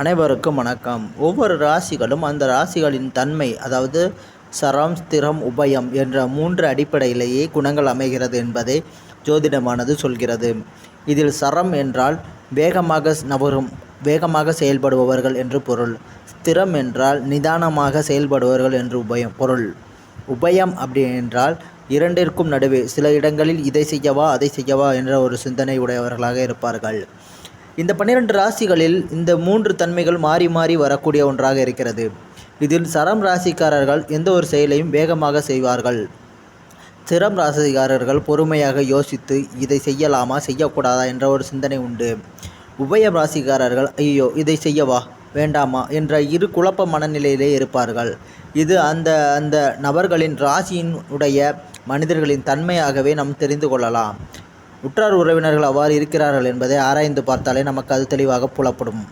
அனைவருக்கும் வணக்கம். ஒவ்வொரு ராசிகளும் அந்த ராசிகளின் தன்மை அதாவது சரம் ஸ்திரம் உபயம் என்ற மூன்று அடிப்படையிலேயே குணங்கள் அமைகிறது என்பதை ஜோதிடமானது சொல்கிறது. இதில் சரம் என்றால் வேகமாக நபரும் வேகமாக செயல்படுபவர்கள் என்று பொருள். ஸ்திரம் என்றால் நிதானமாக செயல்படுபவர்கள் என்று உபயம் பொருள். உபயம் அப்படி என்றால் இரண்டிற்கும் நடுவே சில இடங்களில் இதை செய்யவா அதை செய்யவா என்ற ஒரு சிந்தனை உடையவர்களாக இருப்பார்கள். இந்த பன்னிரெண்டு ராசிகளில் இந்த மூன்று தன்மைகள் மாறி மாறி வரக்கூடிய ஒன்றாக இருக்கிறது. இதில் சரம் ராசிக்காரர்கள் எந்த ஒரு செயலையும் வேகமாக செய்வார்கள். சிரம் ராசிக்காரர்கள் பொறுமையாக யோசித்து இதை செய்யலாமா செய்யக்கூடாதா என்ற ஒரு சிந்தனை உண்டு. உபயம் ராசிக்காரர்கள் ஐயோ இதை செய்யவா? வேண்டாமா? என்ற இரு குழப்ப மனநிலையிலே இருப்பார்கள். இது அந்த அந்த நபர்களின் ராசியின் உடைய மனிதர்களின் தன்மையாகவே நாம் தெரிந்து கொள்ளலாம். உற்றார் உறவினர்கள் அவ்வாறு இருக்கிறார்கள் என்பதை ஆராய்ந்து பார்த்தாலே நமக்கு அது தெளிவாக புலப்படும்.